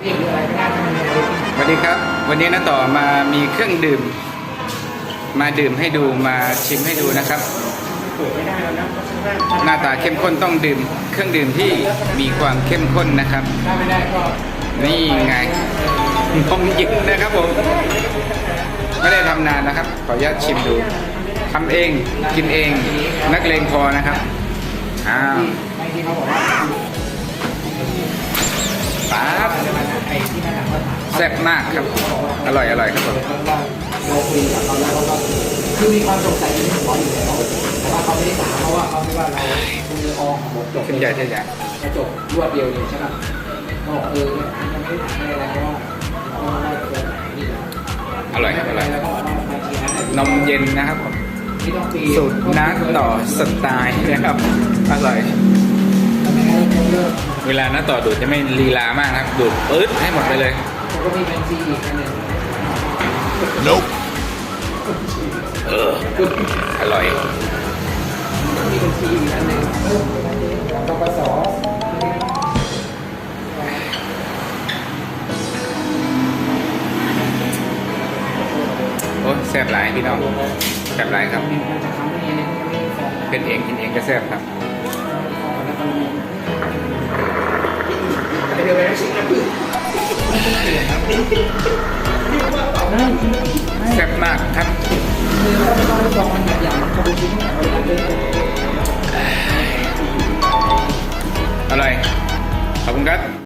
สวัสดีครับ วันนี้นะต่อมามีเครื่องดื่ม มาดื่มให้ดูมาชิมให้ดูนะครับเปิดไม่ได้แล้วนะหน้าตาเข้มข้นต้องดื่ม เครื่องดื่มที่มีความเข้มข้นนะครับไม่ได้ก็นี่ไงนมเย็นนะครับผม ไม่ได้ทำนานนะครับ ขออนุญาตชิมดูทำเองกินเองนักเลงพอนะครับอ้าว ซ่บมากครับ อร่อยอร่อยครับผมว่าเราคุยกับเขาแล้วเขาก็คือมีความสงสัยในหัวอยู่แล้วแต่ว่าเขาไม่ได้ถามเพราะว่าเขาคิดว่าเราคุณเรืออองขอมจบขึ้นใหญ่ใช่ไหมกระจกรวดเดียวเลยใช่ไหมเขาบอกเออเนี่ยยังไม่ได้ถามอะไรแล้วเพราะว่าเราได้ตัวไหนนี่แล้วอร่อยครับอร่อยนมเย็นนะครับผมสูตรน้ำต่อสไตล์นะครับอร่อยเวลาน้าต่อดูดจะไม่ลีลามากนะครับ ดูดปื๊ดให้หมดไปเลย ก็มีเป็นซีอีกอันหนึ่ง nope เอออร่อยมีเป็นซีอีกอันหนึ่งเพิ่มกับปปสโอ้แซ่บหลายพี่น้องแซ่บหลายครับมันจะทำให้เนี่ยไม่ได้ฟ้องเป็นเองกินเองก็แซ่บครับ แซ่บมากครับอะไราอยากเป็นอร่อยขอบคุณครับ